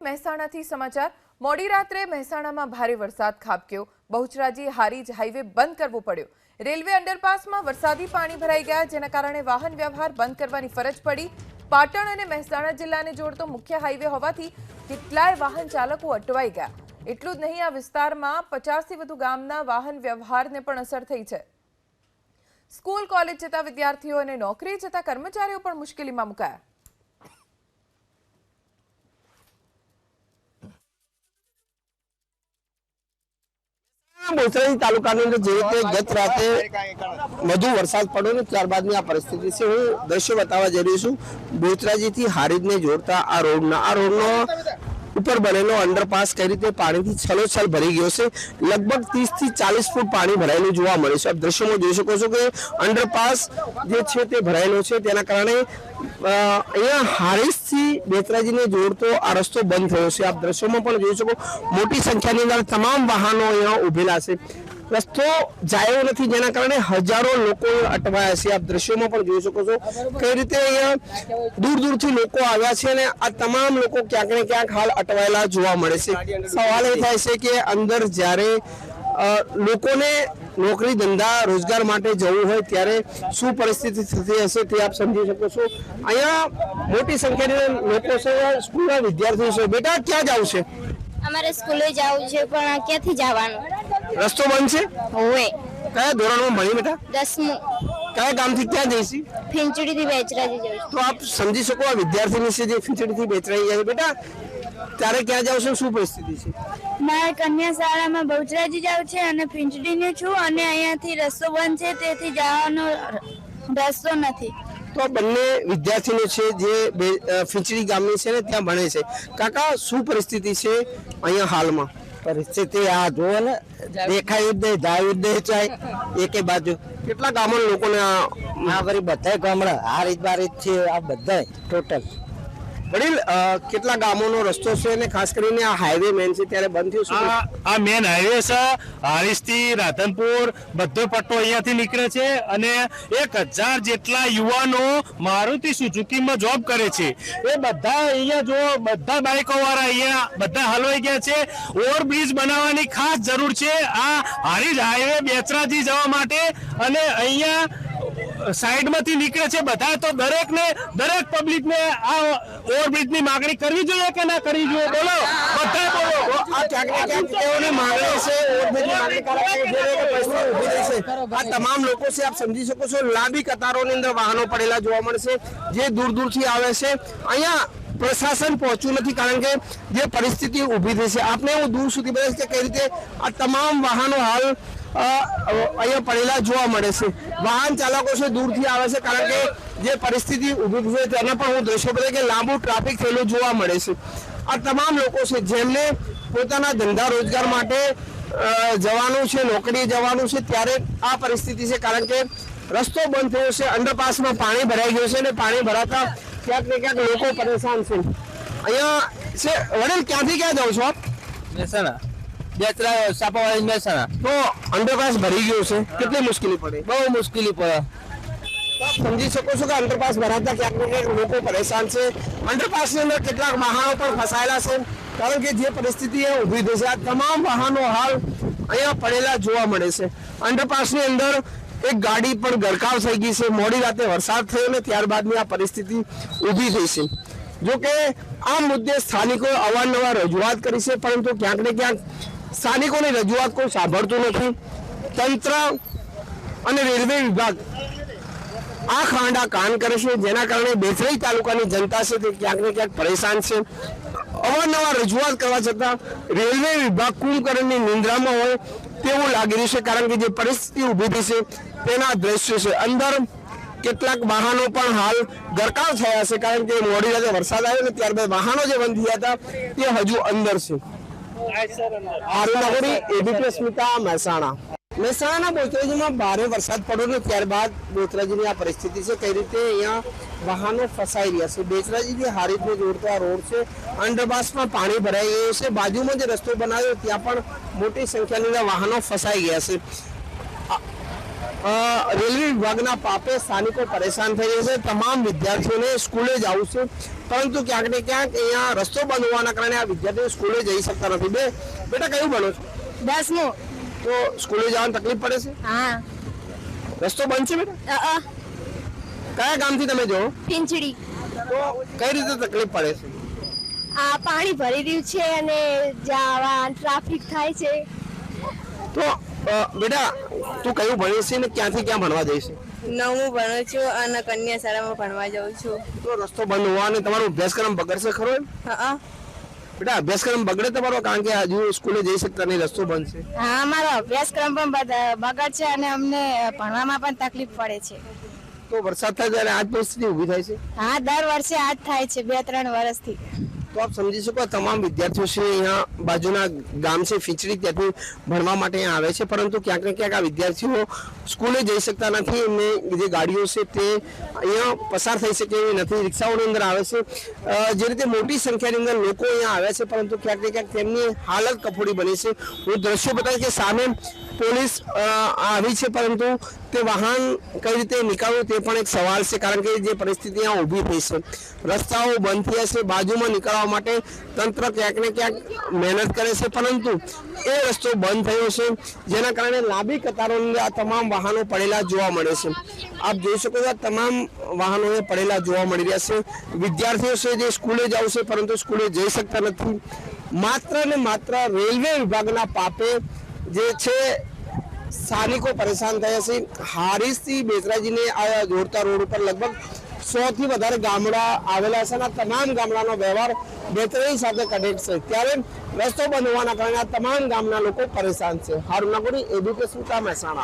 મહેસાણાથી સમાચાર. મોડી રાત્રે મહેસાણામાં ભારે વરસાદ ખાબક્યો. બહુચરાજી હારીજ હાઈવે બંધ કરવો પડ્યો. રેલવે અંડરપાસમાં વરસાદી પાણી ભરાઈ ગયા, જેના કારણે વાહન વ્યવહાર બંધ કરવાની ફરજ પડી. પાટણ અને મહેસાણા જિલ્લાને જોડતો મુખ્ય હાઈવે હોવાથી કેટલાય વાહન ચાલકો અટવાઈ ગયા. એટલું જ નહીં, આ વિસ્તારમાં પચાસથી વધુ ગામના વાહન વ્યવહારને પણ અસર થઈ છે. સ્કૂલ, કોલેજ જતા વિદ્યાર્થીઓ અને નોકરી જતા કર્મચારીઓ પણ મુશ્કેલીમાં મુકાયા. બોસરાજી તાલુકાની અંદર જે રીતે ગત રાતે વધુ વરસાદ પડ્યો ને ત્યારબાદની આ પરિસ્થિતિ છે. હું દ્રશ્ય બતાવવા જઈ રહ્યો છું. બોચરાજીથી હારીજને જોડતા આ રોડના આ રોડનો ઉપર બનેલો અંડરપાસ કઈ રીતે પાણીથી છલોછલ ભરી ગયો છે? લગભગ ત્રીસથી ચાલીસ ફૂટ પાણી ભરાયેલું જોવા મળે છે. આપ દ્રશ્યમાં જોઈ શકો છો કે અંડરપાસ જે છે તે ભરાયેલો છે. તેના કારણે અહીંયા હારીજથી બેતરાજીને જોડતો આ રસ્તો બંધ થયો છે. આપ દ્રશ્યોમાં પણ જોઈ શકો, મોટી સંખ્યાની અંદર તમામ વાહનો અહીંયા ઉભેલા છે. રસ્તો જાયો નથી, જેના કારણે હજારો લોકો અટવાયા છે. આપ દ્રશ્યોમાં પણ જોઈ શકો છો કઈ રીતે અહીંયા દૂર દૂરથી લોકો આવ્યા છે અને આ તમામ લોકો ક્યાંક ને ક્યાંક હાલ અટવાયેલા જોવા મળે છે. સવાલ એ થાય છે કે અંદર જ્યારે લોકોને નોકરી, ધંધા, રોજગાર માટે જવું હોય ત્યારે શું પરિસ્થિતિ થતી હશે તે આપ સમજી શકો છો. અહીંયા મોટી સંખ્યાની લોકો છે, સ્કૂલના વિદ્યાર્થીઓ છે. બેટા, ક્યાં જવું છે? અમારે સ્કૂલે જવું છે, પણ ક્યાંથી જવાનું? રસ્તો બંધ છે? હોવે. કયા ધોરણમાં ભણી બેટા? દસમું. કયા ગામથી ક્યાં જઈશી ફિંચડીથી બેચરાજી જઈશ તો આપ સમજી શકો આ વિદ્યાર્થીની છે જે ખીચડીથી બેચરાજી જાય બેટા ત્યારે ક્યાં જાવ છો? શું પરિસ્થિતિ છે? મારે કન્યા શાળામાં બહુચરાજી જાવ છે અને ફિંચડીની છું અને અહીંયાથી રસ્તો બંધ છે તેથી જવાનો રસ્તો નથી. તો બંને વિદ્યાર્થીઓ છે જે અ, ગામની છે ને ત્યાં ભણે છે. કાકા શું પરિસ્થિતિ છે અહીંયા હાલમાં? પરિસ્થિતિ આ જુઓ ને દેખાયું જ નહીં જાય જ નહીં ચાય એકે બાજુ. કેટલા ગામના લોકોને આ વળી બધા ગામડા આ રીત બારીત છે આ બધા ટોટલ વડીલ કેટલા ગામોનો રસ્તો છે અને ખાસ કરીને આ હાઈવે મેન છે, ત્યારે બંધ થયો છે? આ મેન હાઈવે છે. હારીજથી રાધનપુર, બધો પટ્ટો અહીંયાથી નીકળે છે અને એક હજાર જેટલા યુવાનો મારુતિ સુઝુકીમાં જોબ કરે છે. એ બધા અહીંયા જો, બધા બાઇકોવાળા અહીંયા બધા હલવાઈ ગયા છે. ઓવરબ્રિજ બનાવવાની ખાસ જરૂર છે. આ હારીજ હાઈવે બેચરાજી જવા માટે અને અહીંયા સાઈડમાંથી નીકળે છે બધા, તો દરેકને, દરેક પબ્લિકને આ ઓવરબ્રિજની માગણી કરવી જોઈએ કે ના કરવી જોઈએ? બોલો બધા બોલો. આ તમામ લોકો આપ સમજી શકો છો, લાંબી કતારોની અંદર વાહનો પડેલા જોવા મળશે, જે દૂર દૂરથી આવે છે. અહીંયા પ્રશાસન પહોંચ્યું નથી કારણ કે જે પરિસ્થિતિ ઊભી થઈ છે. આપને હું દૂર સુધી બતાવીશ કે કઈ રીતે આ તમામ વાહનો હાલ અહીંયા પડેલા જોવા મળે છે. વાહન ચાલકો છે, દૂરથી આવે છે, કારણ કે જે પરિસ્થિતિ ઊભી થઈ તેના પણ હું દ્રશ્યો બધા કે લાંબુ ટ્રાફિક થયેલું જોવા મળે છે. આ તમામ લોકો છે, જેમને પોતાના ધંધા રોજગાર માટે જવાનું છે, નોકરીએ જવાનું છે, ત્યારે આ પરિસ્થિતિ છે, કારણ કે રસ્તો બંધ થયો છે, અંડરપાસમાં પાણી ભરાઈ ગયું છે અને પાણી ભરાતા ક્યાંક ને ક્યાંક લોકો પરેશાન છે. અહીંયા છે, વડીલ, ક્યાંથી ક્યાં જાઓ છો આપ? મહેસાણા બેચરા સાપાવાળી મહેસાણા તો અંડરપાસ ભરી ગયો છે. કેટલી મુશ્કેલી પડે? બહુ મુશ્કેલી પડે. સમજી શકો છો કે અંડરપાસ ભરાતા ક્યાંક ને ક્યાંક લોકો પરેશાન છે. અંડરપાસની અંદર કેટલાક વાહનો પણ ફસાયેલા છે. કારણ કે જે પરિસ્થિતિ ઊભી થઈ છે આ તમામ વાહનો હાલ અહીંયા પડેલા જોવા મળે છે. અંડરપાસની અંદર એક ગાડી પણ ગરકાવ થઈ ગઈ છે. મોડી રાતે વરસાદ થયો ને ત્યારબાદની આ પરિસ્થિતિ ઊભી થઈ છે. જોકે આ મુદ્દે સ્થાનિકોએ અવારનવાર રજૂઆત કરી છે પરંતુ ક્યાંક ને ક્યાંક સ્થાનિકોની રજૂઆત કોઈ સાંભળતું નથી. તંત્ર અને રેલવે વિભાગ આ ખાંડા કાન કરે છે, જેના કારણે બેથરાઈ તાલુકાની જનતા છે તે ક્યાંક ને ક્યાંક પરેશાન છે. અવારનવાર રજૂઆત કરવા છતાં રેલવે વિભાગ કુંભકરણની નિંદ્રામાં હોય તેવું લાગી રહ્યું છે, કારણ કે જે પરિસ્થિતિ ઊભી થઈ છે તેના દ્રશ્યો છે. અંદર કેટલાક વાહનો પણ હાલ ગરકાવ થયા છે, કારણ કે મોડી રાતે વરસાદ આવ્યો ને ત્યારબાદ વાહનો જે બંધ થયા હતા તે હજુ અંદર છે. આરુ નગરી એબીપી સ્મિતા, મહેસાણા. મહેસાણાના બોતરાજીમાં ભારે વરસાદ પડ્યો ને ત્યારબાદ બોતરાજીની આ પરિસ્થિતિ છે કઈ રીતે અહીંયા વાહનો ફસાઈ રહ્યા છે. બેચરાજીથી હારીજને જોડતો આ રોડ છે, અંડરપાસમાં પાણી ભરાઈ ગયું છે. બાજુમાં જે રસ્તો બનાવ્યો, ત્યાં પણ મોટી સંખ્યાની વાહનો ફસાઈ ગયા છે. રેલવે વિભાગના પાપે સ્થાનિકો પરેશાન થઈ રહ્યા છે. તમામ વિદ્યાર્થીઓને સ્કૂલે જવું છે. પરંતુ ક્યાંક ને ક્યાંક અહીંયા રસ્તો બંધ હોવાના કારણે આ વિદ્યાર્થીઓ સ્કૂલે જઈ શકતા નથી. બે બેટા કયું ભણો છો? દસમું. તો સ્કૂલે જવાની તકલીફ પડે છે? હા. રસ્તો બંધ છે બેટા? કયા ગામથી તમે જો પિંચડી. તો કઈ રીતે તકલીફ પડે છે? આ પાણી ભરી રહ્યું છે અને જવા ટ્રાફિક થાય છે. તો બેટા તું કયું ભણ્યું છે ને ક્યાંથી ક્યાં ભણવા જઈશ? નવમું ભણું છું અને કન્યા શાળામાં ભણવા જાઉં છું. તો રસ્તો બંધ હોવાને તમારો અભ્યાસક્રમ બગડશે ખરો એમ? હા બેટા અભ્યાસક્રમ બગડે તમારો કારણ કે હજુ સ્કૂલે જઈ શકતા નહીં રસ્તો બંધ છે. હા અમારો અભ્યાસક્રમ પણ બદ- બગડ છે અને અમને ભણવામાં પણ તકલીફ પડે છે. તો વરસાદ થાય ત્યારે આજ પરિસ્થિતિ ઊભી થાય છે? હા દર વર્ષે આ જ થાય છે બે ત્રણ વર્ષથી. તો આપ સમજી શકો તમામ વિદ્યાર્થીઓ છે અહીંયા બાજુના ગામ છે ફીચડી ત્યાંથી ભણવા માટે અહીંયા આવે છે, પરંતુ ક્યાંક ને ક્યાંક આ વિદ્યાર્થીઓ સ્કૂલે જઈ શકતા નથી એમને જે ગાડીઓ છે તે અહીંયા પસાર થઈ શકે એવી નથી. રિક્ષાઓની અંદર આવે છે. જે રીતે મોટી સંખ્યાની અંદર લોકો અહીંયા આવ્યા છે, પરંતુ ક્યાંક ને ક્યાંક તેમની હાલત કફોડી બની છે. હું દ્રશ્યો બતાવીશ કે સામે પોલીસ આવી છે, પરંતુ તે વાહન કઈ રીતે નીકાળવું તે પણ એક સવાલ છે. કારણ કે જે પરિસ્થિતિ અહીંયા ઊભી થઈ છે. રસ્તાઓ બંધ થયા છે. બાજુમાં નીકળવા માટે તંત્ર ક્યાંક ને ક્યાંક મહેનત કરે છે. પરંતુ એ રસ્તો બંધ થયો છે. જેના કારણે લાંબી કતારોની આ તમામ વાહનો પડેલા જોવા મળે છે. આપ જોઈ શકો છો તમામ વાહનો પડેલા જોવા મળી રહ્યા છે. વિદ્યાર્થીઓ છે જે સ્કૂલે જવું છે, પરંતુ સ્કૂલે જઈ શકતા નથી. માત્ર ને માત્ર રેલવે વિભાગના પાપે જે છે સ્થાનિકો પરેશાન થયા છે. હારીસથી બેચરાજીને આ જોડતા રોડ ઉપર લગભગ સોથી વધારે ગામડા આવેલા છે અને તમામ ગામડાનો વ્યવહાર બેચરાજી સાથે કનેક્ટ છે. ત્યારે રસ્તો બંધ હોવાના કારણે આ તમામ ગામના લોકો પરેશાન છે. હારું નાગોરી એડ્યુકેશન કા મહેસાણા.